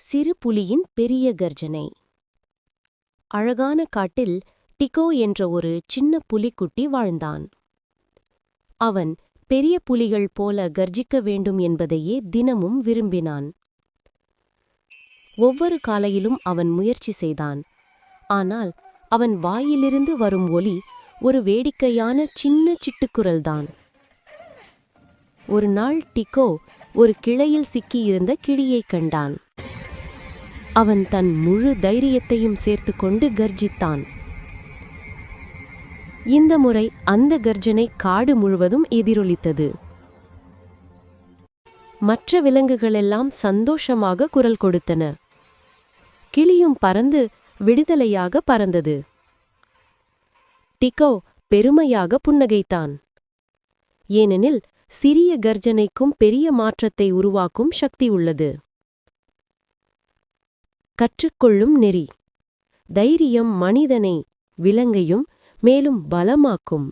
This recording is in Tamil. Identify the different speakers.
Speaker 1: சிறு புலியின் பெரிய கர்ஜனை. அழகான காட்டில் டிகோ என்ற ஒரு சின்ன புலிக்குட்டி வாழ்ந்தான். அவன் பெரிய புலிகள் போல கர்ஜிக்க வேண்டும் என்பதையே தினமும் விரும்பினான். ஒவ்வொரு காலையிலும் அவன் முயற்சி செய்தான். ஆனால் அவன் வாயிலிருந்து வரும் ஒலி ஒரு வேடிக்கையான சின்ன சிட்டுக்குரல்தான். ஒரு நாள் டிகோ ஒரு கிளையில் சிக்கியிருந்த கிளியைக் கண்டான். அவன் தன் முழு தைரியத்தையும் சேர்த்து கொண்டு கர்ஜித்தான். இந்த முறை அந்த கர்ஜனை காடு முழுவதும் எதிரொலித்தது. மற்ற விலங்குகளெல்லாம் சந்தோஷமாக குரல் கொடுத்தன. கிளியும் பறந்து விடுதலையாக பறந்தது. டிகோ பெருமையாக புன்னகைத்தான். ஏனெனில் சிறிய கர்ஜனைக்கும் பெரிய மாற்றத்தை உருவாக்கும் சக்தி உள்ளது. கற்றுக்கொள்ளும் நெறி. தைரியம் மனிதனை விலங்கையும் மேலும் பலமாக்கும்.